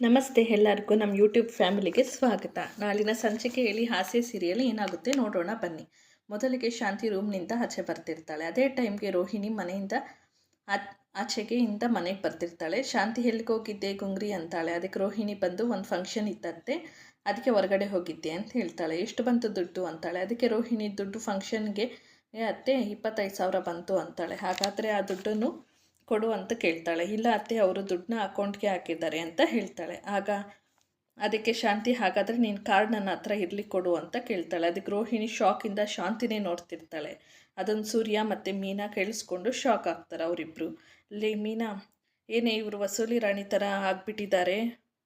ನಮಸ್ತೆ ಎಲ್ಲರಿಗೂ ನಮ್ಮ ಯೂಟ್ಯೂಬ್ ಫ್ಯಾಮಿಲಿಗೆ ಸ್ವಾಗತ. ನಾಳಿನ ಸಂಚಿಕೆಯಲ್ಲಿ ಹಾಸ್ಯ ಸೀರಿಯಲ್ ಏನಾಗುತ್ತೆ ನೋಡೋಣ ಬನ್ನಿ. ಮೊದಲಿಗೆ ಶಾಂತಿ ರೂಮ್ನಿಂದ ಆಚೆ ಬರ್ತಿರ್ತಾಳೆ. ಅದೇ ಟೈಮ್ಗೆ ರೋಹಿಣಿ ಮನೆಯಿಂದ ಆಚೆಗೆ ಇಂದ ಮನೆಗೆ ಬರ್ತಿರ್ತಾಳೆ. ಶಾಂತಿ ಎಲ್ಲಿಗೆ ಹೋಗಿದ್ದೆ ಗುಂಗ್ರಿ ಅಂತಾಳೆ. ಅದಕ್ಕೆ ರೋಹಿಣಿ ಬಂದು ಒಂದು ಫಂಕ್ಷನ್ ಇತ್ತಂತೆ. ಅದಕ್ಕೆ ಹೊರಗಡೆ ಹೋಗಿದ್ದೆ ಅಂತ ಹೇಳ್ತಾಳೆ. ಎಷ್ಟು ಬಂತು ದುಡ್ಡು ಅಂತಾಳೆ. ಅದಕ್ಕೆ ರೋಹಿಣಿ ದುಡ್ಡು ಫಂಕ್ಷನ್ಗೆ ಅತ್ತೆ, ಇಪ್ಪತ್ತೈದು ಸಾವಿರ ಬಂತು ಅಂತಾಳೆ. ಹಾಗಾದರೆ ಆ ದುಡ್ಡನ್ನು ಕೊಡು ಅಂತ ಕೇಳ್ತಾಳೆ. ಇಲ್ಲ ಅತ್ತೆ, ಅವರು ದುಡ್ಡನ್ನ ಅಕೌಂಟ್ಗೆ ಹಾಕಿದ್ದಾರೆ ಅಂತ ಹೇಳ್ತಾಳೆ. ಆಗ ಅದಕ್ಕೆ ಶಾಂತಿ, ಹಾಗಾದರೆ ನೀನು ಕಾರ್ಡ್ ನನ್ನ ಹತ್ರ ಇರಲಿ ಕೊಡು ಅಂತ ಕೇಳ್ತಾಳೆ. ಅದಕ್ಕೆ ರೋಹಿಣಿ ಶಾಕಿಂದ ಶಾಂತಿನೇ ನೋಡ್ತಿರ್ತಾಳೆ. ಅದೊಂದು ಸೂರ್ಯ ಮತ್ತು ಮೀನಾ ಕೇಳಿಸ್ಕೊಂಡು ಶಾಕ್ ಆಗ್ತಾರೆ ಅವರಿಬ್ಬರು ಲೇ ಮೀನಾ, ಏನೇ ಇವರು ವಸೂಲಿ ರಾಣಿ ಥರ ಆಗಿಬಿಟ್ಟಿದ್ದಾರೆ,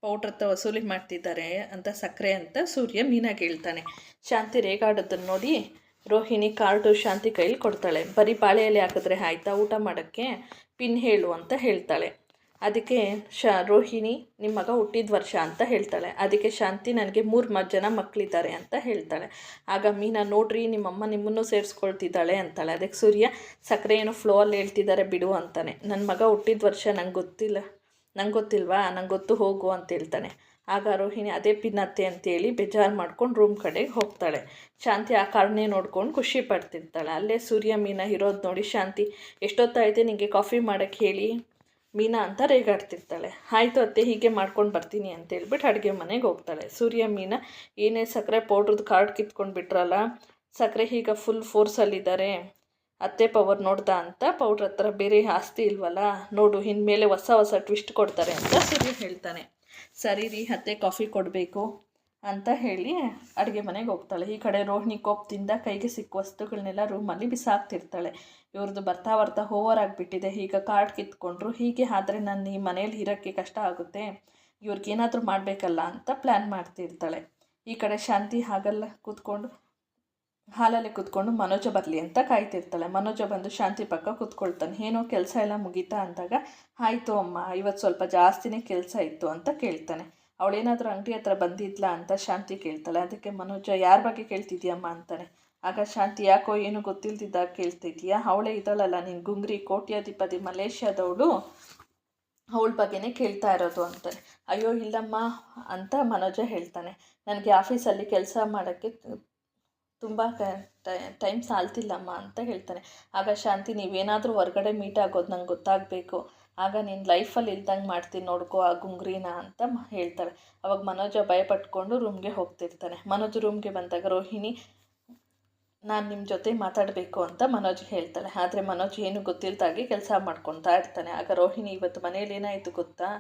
ಪೌಡ್ರ್ ಹತ್ರ ವಸೂಲಿ ಮಾಡ್ತಿದ್ದಾರೆ ಅಂತ ಸಕ್ಕರೆ ಅಂತ ಸೂರ್ಯ ಮೀನಾಗೆ ಹೇಳ್ತಾನೆ ಶಾಂತಿ ರೇಗಾಡೋದನ್ನು ನೋಡಿ ರೋಹಿಣಿ ಕಾರ್ಡು ಶಾಂತಿ ಕೈಲಿ ಕೊಡ್ತಾಳೆ. ಬರೀ ಬಾಳೆಯಲ್ಲಿ ಹಾಕಿದ್ರೆ ಆಯ್ತಾ? ಊಟ ಮಾಡೋಕ್ಕೆ ಪಿನ್ ಹೇಳು ಅಂತ ಹೇಳ್ತಾಳೆ. ಅದಕ್ಕೆ ಶ, ರೋಹಿಣಿ ನಿಮ್ಮ ಮಗ ಹುಟ್ಟಿದ ವರ್ಷ ಅಂತ ಹೇಳ್ತಾಳೆ. ಅದಕ್ಕೆ ಶಾಂತಿ ನನಗೆ ಮೂರು ಮ ಜನ ಮಕ್ಕಳಿದ್ದಾರೆ ಅಂತ ಹೇಳ್ತಾಳೆ. ಆಗ ಮೀನಾ, ನೋಡ್ರಿ, ನಿಮ್ಮಮ್ಮ ನಿಮ್ಮನ್ನು ಸೇರಿಸ್ಕೊಳ್ತಿದ್ದಾಳೆ ಅಂತಾಳೆ. ಅದಕ್ಕೆ ಸೂರ್ಯ, ಸಕ್ಕರೆ ಏನು ಫ್ಲೋ ಅಲ್ಲಿ ಹೇಳ್ತಿದ್ದಾರೆ ಬಿಡು ಅಂತಾನೆ. ನನ್ನ ಮಗ ಹುಟ್ಟಿದ ವರ್ಷ ನಂಗೆ ಗೊತ್ತಿಲ್ಲ. ನಂಗೆ ಗೊತ್ತಿಲ್ವಾ? ನಂಗೆ ಗೊತ್ತು ಹೋಗು ಅಂತ ಹೇಳ್ತಾನೆ. ಆಗ ರೋಹಿಣಿ ಅದೇ ಪಿನ್ನತ್ತೆ ಅಂತೇಳಿ ಬೇಜಾರು ಮಾಡ್ಕೊಂಡು ರೂಮ್ ಕಡೆಗೆ ಹೋಗ್ತಾಳೆ. ಶಾಂತಿ ಆ ಕಾರಣನೇ ನೋಡ್ಕೊಂಡು ಖುಷಿ ಪಡ್ತಿರ್ತಾಳೆ. ಅಲ್ಲೇ ಸೂರ್ಯ, ಮೀನಾ ಇರೋದು ನೋಡಿ ಶಾಂತಿ, ಎಷ್ಟೊತ್ತಾಯಿತೆ ನಿಮಗೆ ಕಾಫಿ ಮಾಡೋಕ್ಕೆ ಹೇಳಿ? ಮೀನಾ ಅಂತ ರೇಗಾಡ್ತಿರ್ತಾಳೆ. ಆಯಿತು ಅತ್ತೆ, ಹೀಗೆ ಮಾಡ್ಕೊಂಡು ಬರ್ತೀನಿ ಅಂತ ಹೇಳ್ಬಿಟ್ಟು ಅಡುಗೆ ಮನೆಗೆ ಹೋಗ್ತಾಳೆ. ಸೂರ್ಯ, ಮೀನಾ, ಏನೇ ಸಕ್ಕರೆ ಪೌಡ್ರದ್ದು ಕಾರ್ಡ್ ಕಿತ್ಕೊಂಡು ಬಿಟ್ರಲ್ಲ ಸಕ್ಕರೆ ಈಗ ಫುಲ್ ಫೋರ್ಸಲ್ಲಿದ್ದಾರೆ ಅತ್ತೆ ಪವರ್ ನೋಡ್ದ ಅಂತ ಪೌಡ್ರ್ ಹತ್ರ ಬೇರೆ ಆಸ್ತಿ ಇಲ್ವಲ್ಲ, ನೋಡು, ಇನ್ಮೇಲೆ ಹೊಸ ಹೊಸ ಟ್ವಿಸ್ಟ್ ಕೊಡ್ತಾರೆ ಅಂತ ಸೂರ್ಯ ಹೇಳ್ತಾನೆ. ಸರಿ ರೀ ಅತ್ತೆ ಕಾಫಿ ಕೊಡಬೇಕು ಅಂತ ಹೇಳಿ ಅಡುಗೆ ಮನೆಗೆ ಹೋಗ್ತಾಳೆ. ಈ ಕಡೆ ರೋಹಿಣಿ ಕೋಪದಿಂದ ಕೈಗೆ ಸಿಕ್ಕ ವಸ್ತುಗಳನ್ನೆಲ್ಲ ರೂಮಲ್ಲಿ ಬಿಸಾಕ್ತಿರ್ತಾಳೆ. ಇವ್ರದ್ದು ಬರ್ತಾ ಬರ್ತಾ ಓವರ್ ಆಗಿಬಿಟ್ಟಿದೆ. ಈಗ ಕಾರ್ಡ್ ಕಿತ್ಕೊಂಡ್ರು. ಹೀಗೆ ಆದರೆ ನಾನು ಈ ಮನೇಲಿ ಇರೋಕ್ಕೆ ಕಷ್ಟ ಆಗುತ್ತೆ. ಇವ್ರಿಗೇನಾದರೂ ಮಾಡಬೇಕಲ್ಲ ಅಂತ ಪ್ಲ್ಯಾನ್ ಮಾಡ್ತಿರ್ತಾಳೆ. ಈ ಕಡೆ ಶಾಂತಿ ಹಾಗಲ್ಲ ಕೂತ್ಕೊಂಡು ಹಾಲಲ್ಲಿ ಕೂತ್ಕೊಂಡು ಮನೋಜ ಬರಲಿ ಅಂತ ಕಾಯ್ತಿರ್ತಾಳೆ. ಮನೋಜ ಬಂದು ಶಾಂತಿ ಪಕ್ಕ ಕೂತ್ಕೊಳ್ತಾನೆ. ಏನೋ ಕೆಲಸ ಎಲ್ಲ ಮುಗೀತಾ? ಅಂದಾಗ, ಆಯಿತು ಅಮ್ಮ, ಇವತ್ತು ಸ್ವಲ್ಪ ಜಾಸ್ತಿನೇ ಕೆಲಸ ಇತ್ತು ಅಂತ ಕೇಳ್ತಾನೆ. ಅವಳೇನಾದರೂ ಅಂಗಡಿ ಹತ್ರ ಬಂದಿದ್ಲಾ ಅಂತ ಶಾಂತಿ ಕೇಳ್ತಾಳೆ. ಅದಕ್ಕೆ ಮನೋಜ, ಯಾರ ಬಗ್ಗೆ ಕೇಳ್ತಿದ್ಯಮ್ಮ? ಅಂತಾನೆ. ಆಗ ಶಾಂತಿ, ಯಾಕೋ ಏನು ಗೊತ್ತಿಲ್ದಿದ್ದಾಗ ಕೇಳ್ತಿದ್ಯಾ? ಅವಳೇ ಇದ್ದಾಳಲ್ಲ ನೀನು ಗುಂಗ್ರಿ ಕೋಟ್ಯಾಧಿಪತಿ ಮಲೇಷ್ಯಾದವಳು. ಅವಳ ಬಗ್ಗೆನೇ ಕೇಳ್ತಾ ಇರೋದು ಅಂತಾನೆ. ಅಯ್ಯೋ, ಇಲ್ಲಮ್ಮ ಅಂತ ಮನೋಜ ಹೇಳ್ತಾನೆ. ನನಗೆ ಆಫೀಸಲ್ಲಿ ಕೆಲಸ ಮಾಡೋಕ್ಕೆ ತುಂಬ ಟೈಮ್ ಸಾಲ್ತಿಲ್ಲಮ್ಮ ಅಂತ ಹೇಳ್ತಾನೆ. ಆಗ ಶಾಂತಿ, ನೀವೇನಾದರೂ ಹೊರಗಡೆ ಮೀಟ್ ಆಗೋದು ನಂಗೆ ಗೊತ್ತಾಗಬೇಕು. ಆಗ ನೀನು ಲೈಫಲ್ಲಿ ಇಲ್ದಂಗೆ ಮಾಡ್ತೀನಿ ನೋಡ್ಕೋ ಆ ಗುಂಗ್ರಿನ ಅಂತ ಹೇಳ್ತಾರೆ. ಅವಾಗ ಮನೋಜ ಭಯಪಟ್ಕೊಂಡು ರೂಮ್ಗೆ ಹೋಗ್ತಿರ್ತಾನೆ. ಮನೋಜ್ ರೂಮ್ಗೆ ಬಂದಾಗ ರೋಹಿಣಿ, ನಾನು ನಿಮ್ಮ ಜೊತೆ ಮಾತಾಡಬೇಕು ಅಂತ ಮನೋಜ್ ಹೇಳ್ತಾಳೆ ಆದರೆ ಮನೋಜ್ ಏನು ಗೊತ್ತಿಲ್ದಾಗೆ ಕೆಲಸ ಮಾಡ್ಕೊತಾ ಇರ್ತಾನೆ. ಆಗ ರೋಹಿಣಿ, ಇವತ್ತು ಮನೇಲಿ ಏನಾಯಿತು ಗೊತ್ತಾ?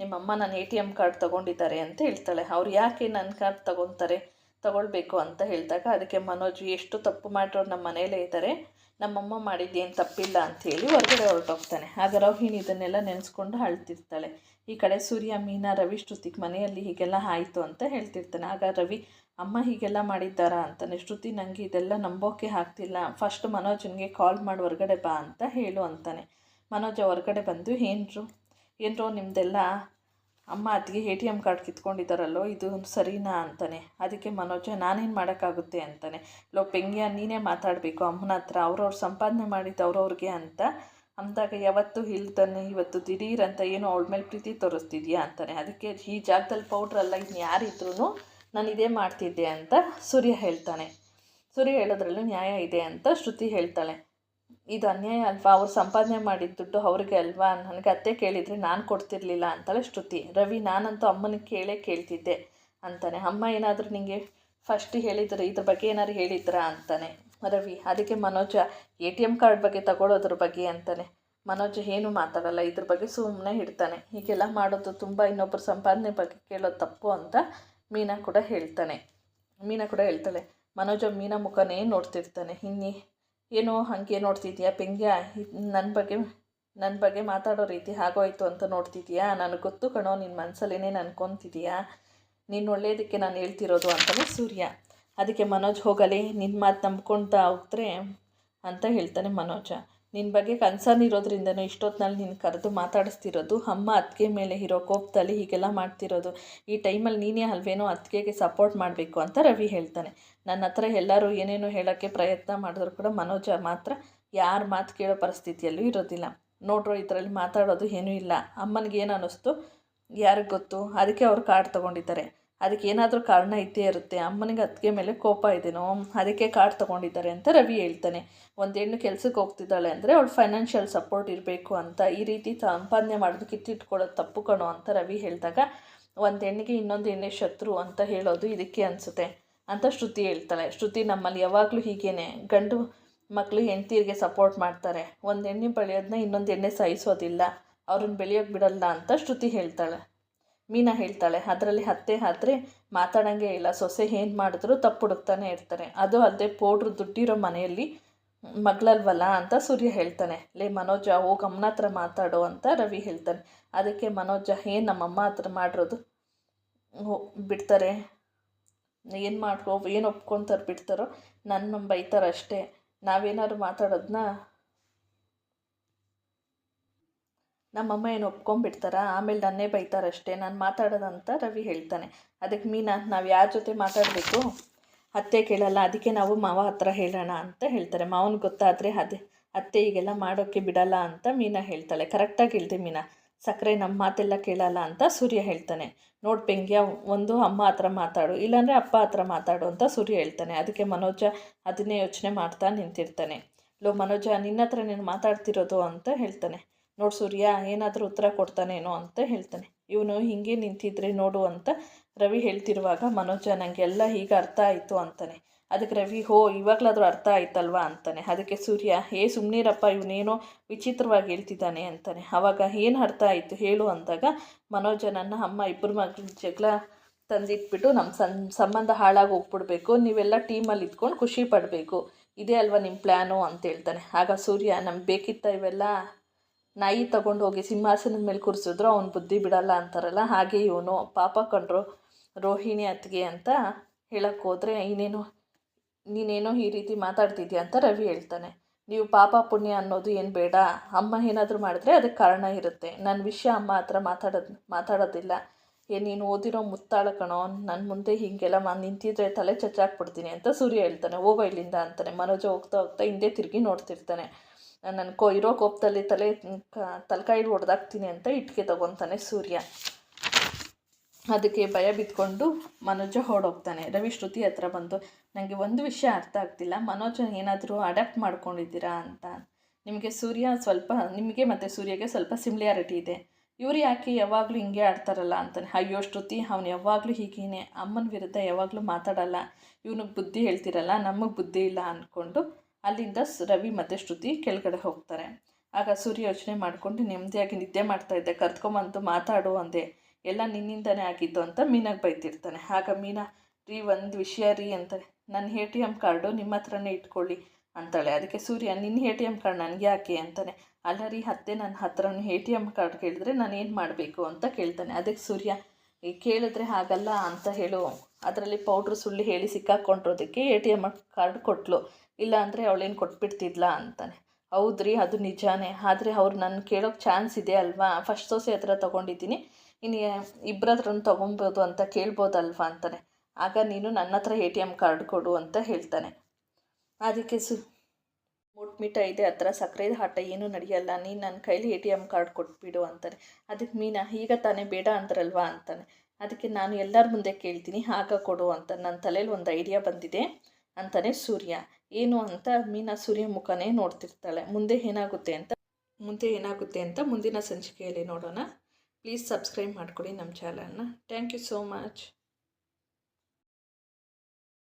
ನಿಮ್ಮಮ್ಮ ನಾನು ಎ ಟಿ ಎಂ ಕಾರ್ಡ್ ತೊಗೊಂಡಿದ್ದಾರೆ ಅಂತ ಹೇಳ್ತಾಳೆ. ಅವ್ರು ಯಾಕೆ ನನ್ನ ಕಾರ್ಡ್ ತೊಗೊತಾರೆ? ತಗೊಳ್ಬೇಕು ಅಂತ ಹೇಳಿದಾಗ ಅದಕ್ಕೆ ಮನೋಜ್ ಎಷ್ಟು ತಪ್ಪು ಮಾಡಿರೋರು ನಮ್ಮ ಮನೆಯಲ್ಲೇ ಇದ್ದಾರೆ, ನಮ್ಮಮ್ಮ ಮಾಡಿದ್ದೇನು ತಪ್ಪಿಲ್ಲ ಅಂಥೇಳಿ ಹೊರಗಡೆ ಹೊರಟೋಗ್ತಾನೆ. ಆಗ ರೋಹಿಣಿ ಇದನ್ನೆಲ್ಲ ನೆನೆಸ್ಕೊಂಡು ಅಳ್ತಿರ್ತಾಳೆ. ಈ ಕಡೆ ಸೂರ್ಯ, ಮೀನಾ, ರವಿ ಶ್ರುತಿಗೆ ಮನೆಯಲ್ಲಿ ಹೀಗೆಲ್ಲ ಆಯಿತು ಅಂತ ಹೇಳ್ತಿರ್ತಾನೆ. ಆಗ ರವಿ, ಅಮ್ಮ ಹೀಗೆಲ್ಲ ಮಾಡಿದ್ದಾರಾ? ಅಂತಾನೆ. ಶ್ರುತಿ ನನಗೆ ಇದೆಲ್ಲ ನಂಬೋಕೆ ಆಗ್ತಿಲ್ಲ. ಫಸ್ಟ್ ಮನೋಜನಿಗೆ ಕಾಲ್ ಮಾಡಿ ಹೊರಗಡೆ ಬಾ ಅಂತ ಹೇಳು ಅಂತಾನೆ. ಮನೋಜ ಹೊರಗಡೆ ಬಂದು, ಏನ್ರು? ಏನ್ರೋ ನಿಮ್ಮದೆಲ್ಲ ಅಮ್ಮ ಅತ್ತಿಗೆ ಎ ಟಿ ಎಂ ಕಾರ್ಡ್ ಕಿತ್ಕೊಂಡಿದ್ದಾರಲ್ಲೋ, ಇದು ಸರಿನಾ ಅಂತಾನೆ. ಅದಕ್ಕೆ ಮನೋಜ, ನಾನೇನು ಮಾಡೋಕ್ಕಾಗುತ್ತೆ ಅಂತಾನೆ. ಲೋ, ಪೆಂಗ್ಯ, ನೀನೇ ಮಾತಾಡಬೇಕು. ಅಮ್ಮನ ಹತ್ರ ಅವ್ರವ್ರು ಸಂಪಾದನೆ ಮಾಡಿದ್ದು ಅವ್ರವ್ರಿಗೆ ಅಂತ. ಅಂದಾಗ, ಯಾವತ್ತು ಇಲ್ತಾನೆ ಇವತ್ತು ದಿಢೀರ್ ಅಂತ ಏನೋ ಅವಳ ಮೇಲೆ ಪ್ರೀತಿ ತೋರಿಸ್ತಿದ್ಯಾ? ಅಂತಾನೆ. ಅದಕ್ಕೆ, ಈ ಜಾಗದಲ್ಲಿ ಪೌಡ್ರ್ ಅಲ್ಲ ಇನ್ನು ಯಾರಿದ್ರೂ ನಾನು ಇದೇ ಮಾಡ್ತಿದ್ದೆ ಅಂತ ಸೂರ್ಯ ಹೇಳ್ತಾನೆ. ಸೂರ್ಯ ಹೇಳೋದ್ರಲ್ಲೂ ನ್ಯಾಯ ಇದೆ ಅಂತ ಶ್ರುತಿ ಹೇಳ್ತಾಳೆ. ಇದು ಅನ್ಯಾಯ ಅಲ್ವಾ? ಅವ್ರು ಸಂಪಾದನೆ ಮಾಡಿದ ದುಡ್ಡು ಅವ್ರಿಗೆ ಅಲ್ವಾ? ನನಗೆ ಅತ್ತೆ ಕೇಳಿದರೆ ನಾನು ಕೊಡ್ತಿರ್ಲಿಲ್ಲ ಅಂತಲೇ ಶ್ರುತಿ. ರವಿ, ನಾನಂತೂ ಅಮ್ಮನಿಗೆ ಕೇಳೇ ಕೇಳ್ತಿದ್ದೆ ಅಂತಾನೆ. ಅಮ್ಮ ಏನಾದರೂ ನಿಮಗೆ ಫಸ್ಟ್ ಹೇಳಿದ್ರೆ ಇದ್ರ ಬಗ್ಗೆ ಏನಾದ್ರು ಹೇಳಿದ್ರಾ ಅಂತಾನೆ. ರವಿ, ಅದಕ್ಕೆ Manoja, A T M card ಬಗ್ಗೆ ತಗೊಳ್ಳೋದ್ರ ಬಗ್ಗೆ ಅಂತಾನೆ. ಮನೋಜ್ ಏನು ಮಾತಾಡಲ್ಲ, ಇದ್ರ ಬಗ್ಗೆ ಸುಮ್ಮನೆ ಇಡ್ತಾನೆ ಹೀಗೆಲ್ಲ ಮಾಡೋದು ತುಂಬ ಇನ್ನೊಬ್ಬರ ಸಂಪಾದನೆ ಬಗ್ಗೆ ಕೇಳೋದು ತಪ್ಪು ಅಂತ ಮೀನಾ ಕೂಡ ಹೇಳ್ತಾನೆ. ಮೀನಾ ಕೂಡ ಹೇಳ್ತಾಳೆ, ಮನೋಜ ಮೀನಾ ಮುಖನೇ ನೋಡ್ತಿರ್ತಾನೆ. ಇನ್ನಿ ಏನೋ ಹಾಗೆ ನೋಡ್ತಿದ್ಯಾ ಪೆಂಗ್ಯ? ನನ್ನ ಬಗ್ಗೆ ನನ್ನ ಬಗ್ಗೆ ಮಾತಾಡೋ ರೀತಿ ಆಗೋಯ್ತು ಅಂತ ನೋಡ್ತಿದ್ಯಾ? ನನಗೆ ಗೊತ್ತು ಕಣೋ ನಿನ್ನ ಮನಸ್ಸಲ್ಲೇನೇನು ಅನ್ಕೊತಿದ್ಯಾ ನೀನು ಒಳ್ಳೆಯದಕ್ಕೆ ನಾನು ಹೇಳ್ತಿರೋದು ಅಂತಲೇ ಸೂರ್ಯ. ಅದಕ್ಕೆ ಮನೋಜ್ ಹೋಗಲಿ ನಿನ್ನ ಮಾತು ನಂಬ್ಕೊಳ್ತಾ ಹೋಗ್ತ್ರೆ ಅಂತ ಹೇಳ್ತಾನೆ ಮನೋಜ. ನಿನ್ನ ಬಗ್ಗೆ ಕನ್ಸರ್ನ್ ಇರೋದ್ರಿಂದನೂ ಇಷ್ಟೊತ್ತಿನಲ್ಲಿ ನಿನ್ನ ಕರೆದು ಮಾತಾಡಿಸ್ತಿರೋದು, ಅಮ್ಮ ಅತ್ತಿಗೆ ಮೇಲೆ ಇರೋ ಕೋಪದಲ್ಲಿ ಹೀಗೆಲ್ಲ ಮಾಡ್ತಿರೋದು, ಈ ಟೈಮಲ್ಲಿ ನೀನೇ ಅಲ್ವೇನೋ ಅತ್ತಿಗೆಗೆ ಸಪೋರ್ಟ್ ಮಾಡಬೇಕು ಅಂತ ರವಿ ಹೇಳ್ತಾನೆ. ನನ್ನ ಹತ್ರ ಎಲ್ಲರೂ ಏನೇನೋ ಹೇಳೋಕ್ಕೆ ಪ್ರಯತ್ನ ಮಾಡಿದ್ರು ಕೂಡ ಮನೋಜ ಮಾತ್ರ ಯಾರ ಮಾತು ಕೇಳೋ ಪರಿಸ್ಥಿತಿಯಲ್ಲೂ ಇರೋದಿಲ್ಲ. ನೋಡ್ರು, ಇದರಲ್ಲಿ ಮಾತಾಡೋದು ಏನೂ ಇಲ್ಲ. ಅಮ್ಮನಿಗೆ ಏನು ಅನ್ನಿಸ್ತು? ಯಾರಿಗೆ ಗೊತ್ತು? ಅದಕ್ಕೆ ಅವ್ರು ಕಾರ್ಡ್ ತೊಗೊಂಡಿದ್ದಾರೆ. ಅದಕ್ಕೆ ಏನಾದರೂ ಕಾರಣ ಇದ್ದೇ ಇರುತ್ತೆ. ಅಮ್ಮನಿಗೆ ಅತ್ತಿಗೆ ಮೇಲೆ ಕೋಪ ಇದೆನೋ ಅದಕ್ಕೆ ಕಾರ್ಡ್ ತೊಗೊಂಡಿದ್ದಾರೆ ಅಂತ ರವಿ ಹೇಳ್ತಾನೆ. ಒಂದು ಹೆಣ್ಣು ಕೆಲಸಕ್ಕೆ ಹೋಗ್ತಿದ್ದಾಳೆ ಅಂದರೆ ಅವಳು ಫೈನಾನ್ಷಿಯಲ್ ಸಪೋರ್ಟ್ ಇರಬೇಕು ಅಂತ ಈ ರೀತಿ ಸಂಪಾದನೆ ಮಾಡೋದು ಕಿತ್ತಿಟ್ಕೊಳ್ಳೋದು ತಪ್ಪು ಕಣೋ ಅಂತ ರವಿ ಹೇಳಿದಾಗ ಒಂದು ಹೆಣ್ಣಿಗೆ ಇನ್ನೊಂದು ಹೆಣ್ಣೆ ಶತ್ರು ಅಂತ ಹೇಳೋದು ಇದಕ್ಕೆ ಅನಿಸುತ್ತೆ ಅಂತ ಶ್ರುತಿ ಹೇಳ್ತಾಳೆ. ಶ್ರುತಿ ನಮ್ಮಲ್ಲಿ ಯಾವಾಗಲೂ ಹೀಗೇನೆ. ಗಂಡು ಮಕ್ಕಳು ಹೆಂಡ್ತಿರಿಗೆ ಸಪೋರ್ಟ್ ಮಾಡ್ತಾರೆ. ಒಂದು ಹೆಣ್ಣು ಬೆಳೆಯೋದನ್ನ ಇನ್ನೊಂದು ಎಣ್ಣೆ ಸಹಿಸೋದಿಲ್ಲ ಅವ್ರನ್ನ ಬೆಳೆಯೋಕ್ಕೆ ಬಿಡಲ್ಲ ಅಂತ ಶ್ರುತಿ ಹೇಳ್ತಾಳೆ. ಮೀನಾ ಹೇಳ್ತಾಳೆ, ಅದರಲ್ಲಿ ಹತ್ತೆ ಆದರೆ ಮಾತಾಡೋಂಗೆ ಇಲ್ಲ, ಸೊಸೆ ಏನು ಮಾಡಿದ್ರು ತಪ್ಪು ಹುಡುಕ್ತಾನೆ ಇರ್ತಾರೆ ಅದು ಅಲ್ಲದೆ ಪೌಡ್ರು ದುಡ್ಡಿರೋ ಮನೆಯಲ್ಲಿ ಮಗಳಲ್ವಲ್ಲ? ಅಂತ ಸೂರ್ಯ ಹೇಳ್ತಾನೆ. ಲೇ ಮನೋಜ ಹೋಗಿ ಅಮ್ಮನ ಹತ್ರ ಮಾತಾಡು ಅಂತ ರವಿ ಹೇಳ್ತಾನೆ. ಅದಕ್ಕೆ ಮನೋಜ, ಏನು ನಮ್ಮಮ್ಮ ಹತ್ರ ಮಾಡಿರೋದು? ಬಿಡ್ತಾರೆ. ಏನು ಮಾಡ್ಕೋ, ಏನು ಒಪ್ಕೊತಾರೆ ಬಿಡ್ತಾರೋ? ನನ್ನ ಬೈತಾರಷ್ಟೇ. ನಾವೇನಾದ್ರು ಮಾತಾಡೋದನ್ನ ನಮ್ಮಮ್ಮ ಏನು ಒಪ್ಕೊಂಡ್ಬಿಡ್ತಾರ? ಆಮೇಲೆ ನನ್ನೇ ಬೈತಾರಷ್ಟೇ. ನಾನು ಮಾತಾಡೋದಂತ ರವಿ ಹೇಳ್ತಾನೆ. ಅದಕ್ಕೆ ಮೀನಾ, ನಾವು ಯಾರ ಜೊತೆ ಮಾತಾಡಬೇಕು? ಅತ್ತೆ ಕೇಳಲ್ಲ, ಅದಕ್ಕೆ ನಾವು ಮಾವ ಹತ್ರ ಹೇಳೋಣ ಅಂತ ಹೇಳ್ತಾರೆ. ಮಾವನಿಗೆ ಗೊತ್ತಾದರೆ ಅದೇ, ಅತ್ತೆ ಈಗೆಲ್ಲ ಮಾಡೋಕ್ಕೆ ಬಿಡಲ್ಲ ಅಂತ ಮೀನಾ ಹೇಳ್ತಾಳೆ. ಕರೆಕ್ಟಾಗಿ ಹೇಳ್ದೆ ಮೀನಾ. ಸಕ್ಕರೆ ನಮ್ಮ ಮಾತೆಲ್ಲ ಕೇಳಲ್ಲ ಅಂತ ಸೂರ್ಯ ಹೇಳ್ತಾನೆ. ನೋಡ್ ಪೆಂಗ್ಯ, ಒಂದು ಅಮ್ಮ ಹತ್ರ ಮಾತಾಡು, ಇಲ್ಲಾಂದರೆ ಅಪ್ಪ ಹತ್ರ ಮಾತಾಡು ಅಂತ ಸೂರ್ಯ ಹೇಳ್ತಾನೆ. ಅದಕ್ಕೆ ಮನೋಜ ಅದನ್ನೇ ಯೋಚನೆ ಮಾಡ್ತಾ ನಿಂತಿರ್ತಾನೆ. ಲೋ ಮನೋಜ ನಿನ್ನ ಹತ್ರ ನೀನು ಮಾತಾಡ್ತಿರೋದು ಅಂತ ಹೇಳ್ತಾನೆ. ನೋಡು ಸೂರ್ಯ, ಏನಾದರೂ ಉತ್ತರ ಕೊಡ್ತಾನೇನೋ ಅಂತ ಹೇಳ್ತಾನೆ. ಇವನು ಹಿಂಗೆ ನಿಂತಿದ್ರೆ ನೋಡು ಅಂತ ರವಿ ಹೇಳ್ತಿರುವಾಗ ಮನೋಜ ನನಗೆಲ್ಲ ಈಗ ಅರ್ಥ ಆಯಿತು ಅಂತಾನೆ. ಅದಕ್ಕೆ ರವಿ, ಹೋ, ಇವಾಗಲಾದರೂ ಅರ್ಥ ಆಯ್ತಲ್ವಾ ಅಂತಾನೆ. ಅದಕ್ಕೆ ಸೂರ್ಯ ಏ ಸುಮ್ಮನಿರಪ್ಪ ಇವನೇನೋ ವಿಚಿತ್ರವಾಗಿ ಹೇಳ್ತಿದ್ದಾನೆ ಅಂತಾನೆ. ಆವಾಗ ಏನು ಅರ್ಥ ಆಯಿತು ಹೇಳು ಅಂದಾಗ ಮನೋಜ, ನನ್ನ ಅಮ್ಮ ಇಬ್ಬರು ಮಗಳ ಜಗಳ ತಂದಿಟ್ಬಿಟ್ಟು ನಮ್ಮ ಸನ್ ಸಂಬಂಧ ಹಾಳಾಗಿ ಹೋಗ್ಬಿಡ್ಬೇಕು. ನೀವೆಲ್ಲ ಟೀಮಲ್ಲಿ ಇದ್ಕೊಂಡು ಖುಷಿ ಪಡಬೇಕು. ಇದೇ ಅಲ್ವಾ ನಿಮ್ಮ ಪ್ಲ್ಯಾನು ಅಂತ ಹೇಳ್ತಾನೆ. ಆಗ ಸೂರ್ಯ, ನಮ್ಗೆ ಬೇಕಿತ್ತ ಇವೆಲ್ಲ? ನಾಯಿ ತಗೊಂಡು ಹೋಗಿ ಸಿಂಹಾಸನದ ಮೇಲೆ ಕೂರಿಸಿದ್ರು, ಅವ್ನು ಬುದ್ಧಿ ಬಿಡಲ್ಲ ಅಂತಾರಲ್ಲ, ಹಾಗೆ ಇವನು ಪಾಪ ಕಂಡ್ರು ರೋಹಿಣಿ ಅತ್ತಿಗೆ ಅಂತ ಹೇಳಕ್ಕೆ ಹೋದರೆ, ಇನ್ನೇನು, ನೀನೇನೋ ಈ ರೀತಿ ಮಾತಾಡ್ತಿದ್ಯಾ? ಅಂತ ರವಿ ಹೇಳ್ತಾನೆ. ನೀವು ಪಾಪ ಪುಣ್ಯ ಅನ್ನೋದು ಏನು ಬೇಡ. ಅಮ್ಮ ಏನಾದರೂ ಮಾಡಿದ್ರೆ ಅದಕ್ಕೆ ಕಾರಣ ಇರುತ್ತೆ. ನನ್ನ ವಿಷಯ ಅಮ್ಮ ಹತ್ರ ಮಾತಾಡೋದು, ಮಾತಾಡೋದಿಲ್ಲ. ಏ, ನೀನು ಓದಿರೋ ಮುತ್ತಾಳ ಕಣೋ ನನ್ನ ಮುಂದೆ ಹೀಗೆಲ್ಲ ಮಾ, ನಿಂತಿದ್ರೆ ತಲೆ ಚಚ್ಚಾಕ್ಬಿಡ್ತೀನಿ ಅಂತ ಸೂರ್ಯ ಹೇಳ್ತಾನೆ. ಹೋಗೋ ಇಲ್ಲಿಂದ ಅಂತಾನೆ. ಮನೋಜ ಹೋಗ್ತಾ ಹೋಗ್ತಾ ಹಿಂದೆ ತಿರುಗಿ ನೋಡ್ತಿರ್ತಾನೆ. ನನ್ನ ಕೋ ಇರೋ ಕೋಪದಲ್ಲಿ ತಲೆ ತಲೆಕಾಯಿ ಹೊಡೆದಾಕ್ತೀನಿ ಅಂತ ಇಟ್ಟಿಗೆ ತಗೊತಾನೆ ಸೂರ್ಯ. ಅದಕ್ಕೆ ಭಯ ಬಿದ್ಕೊಂಡು ಮನೋಜ ಹೊರಡೋಗ್ತಾನೆ ರವಿ ಶ್ರುತಿ ಹತ್ರ ಬಂದು ನನಗೆ ಒಂದು ವಿಷಯ ಅರ್ಥ ಆಗ್ತಿಲ್ಲ. ಮನೋಜ ಏನಾದರೂ ಅಡಾಪ್ಟ್ ಮಾಡ್ಕೊಂಡಿದ್ದೀರಾ ಅಂತ. ನಿಮಗೆ ಸೂರ್ಯ ಸ್ವಲ್ಪ, ನಿಮಗೆ ಮತ್ತು ಸೂರ್ಯಗೆ ಸ್ವಲ್ಪ ಸಿಮಿಲಿಯಾರಿಟಿ ಇದೆ. ಇವ್ರು ಯಾಕೆ ಯಾವಾಗಲೂ ಹಿಂಗೆ ಆಡ್ತಾರಲ್ಲ ಅಂತಾನೆ. ಅಯ್ಯೋ, ಶ್ರುತಿ, ಅವನು ಯಾವಾಗಲೂ ಹೀಗೇನೆ. ಅಮ್ಮನ ವಿರುದ್ಧ ಯಾವಾಗಲೂ ಮಾತಾಡಲ್ಲ. ಇವನಿಗೆ ಬುದ್ಧಿ ಹೇಳ್ತಿರಲ್ಲ. ನಮಗೆ ಬುದ್ಧಿ ಇಲ್ಲ ಅಂದ್ಕೊಂಡು ಅಲ್ಲಿಂದ ರವಿ ಮತ್ತು ಶ್ರುತಿ ಕೆಳಗಡೆ ಹೋಗ್ತಾರೆ. ಆಗ ಸೂರ್ಯ ಯೋಚನೆ ಮಾಡಿಕೊಂಡು, ನೆಮ್ಮದಿಯಾಗಿ ನಿದ್ದೆ ಮಾಡ್ತಾಯಿದ್ದೆ ಕರ್ತ್ಕೊಂಬಂತು ಮಾತಾಡು ಅಂದೆ. ಎಲ್ಲ ನಿನ್ನಿಂದನೇ ಆಗಿದ್ದು ಅಂತ ಮೀನಾಗೆ ಬೈತಿರ್ತಾನೆ. ಆಗ ಮೀನಾ, ರೀ, ಒಂದು ವಿಷಯ ರೀ ಅಂತಾರೆ ನನ್ನ ಎ ಟಿ ಎಂ ಕಾರ್ಡು ನಿಮ್ಮ ಹತ್ರನೇ ಇಟ್ಕೊಳ್ಳಿ ಅಂತಾಳೆ. ಅದಕ್ಕೆ ಸೂರ್ಯ ನಿನ್ನ ಎ ಟಿ ಎಂ ಕಾರ್ಡ್ ನನಗೆ ಯಾಕೆ ಅಂತಾನೆ. ಅಲ್ಲ ರೀ ಹತ್ತೆ ನನ್ನ ಹತ್ರನೂ ಎ ಟಿ ಎಂ ಕಾರ್ಡ್ ಕೇಳಿದ್ರೆ ನಾನು ಏನು ಮಾಡಬೇಕು ಅಂತ ಕೇಳ್ತಾನೆ. ಅದಕ್ಕೆ ಸೂರ್ಯ ಕೇಳಿದ್ರೆ ಹಾಗಲ್ಲ ಅಂತ ಹೇಳು. ಅದರಲ್ಲಿ ಪೌಡ್ರ್, ಸುಳ್ಳಿ ಹೇಳಿ ಸಿಕ್ಕಾಕೊಂಡಿರೋದಕ್ಕೆ ಎ ಟಿ ಎಂ ಕಾರ್ಡ್ ಕೊಟ್ಟಳು ಇಲ್ಲ ಅಂದರೆ ಅವಳೇನು ಕೊಟ್ಬಿಡ್ತಿದ್ಲ ಅಂತಾನೆ. ಹೌದ್ರಿ, ಅದು ನಿಜಾನೇ. ಆದರೆ ಅವ್ರು ನನ್ನ ಕೇಳೋಕ್ಕೆ ಚಾನ್ಸ್ ಇದೆ ಅಲ್ವಾ? ಫಸ್ಟ್ ದೋಸೆ ಹತ್ರ ತೊಗೊಂಡಿದ್ದೀನಿ. ಇನ್ನು ಇಬ್ಬರ ಹತ್ರನೂ ತೊಗೊಬೋದು ಅಂತ ಕೇಳ್ಬೋದಲ್ವಾ ಅಂತಾನೆ. ಆಗ ನೀನು ನನ್ನ ಹತ್ರ ಎ ಟಿ ಎಂ ಕಾರ್ಡ್ ಕೊಡು ಅಂತ ಹೇಳ್ತಾನೆ. ಅದಕ್ಕೆ ಸು ಮುಟ್ಮಿಟ ಇದೆ, ಹತ್ರ ಸಕ್ಕರೆ ಆಟ ಏನೂ ನಡೆಯಲ್ಲ. ನೀನು ನನ್ನ ಕೈಲಿ ಎ ಟಿ ಎಂ ಕಾರ್ಡ್ ಕೊಟ್ಬಿಡು ಅಂತಾನೆ. ಅದಕ್ಕೆ ಮೀನಾ, ಈಗ ತಾನೇ ಬೇಡ ಅಂತಾರಲ್ವಾ ಅಂತಾನೆ. ಅದಕ್ಕೆ ನಾನು ಎಲ್ಲರ ಮುಂದೆ ಕೇಳ್ತೀನಿ, ಆಗ ಕೊಡು ಅಂತ. ನನ್ನ ತಲೆಯಲ್ಲಿ ಒಂದು ಐಡಿಯಾ ಬಂದಿದೆ ಅಂತಾನೆ ಸೂರ್ಯ. ಏನು ಅಂತ ಮೀನಾ ಸೂರ್ಯಮುಖನೇ ನೋಡ್ತಿರ್ತಾಳೆ. ಮುಂದೆ ಏನಾಗುತ್ತೆ ಅಂತ, ಮುಂದೆ ಏನಾಗುತ್ತೆ ಅಂತ ಮುಂದಿನ ಸಂಚಿಕೆಯಲ್ಲಿ ನೋಡೋಣ. ಪ್ಲೀಸ್ ಸಬ್ಸ್ಕ್ರೈಬ್ ಮಾಡಿಕೊಡಿ ನಮ್ಮ ಚಾನಲ್ನ ಥ್ಯಾಂಕ್ ಯು ಸೋ ಮಚ್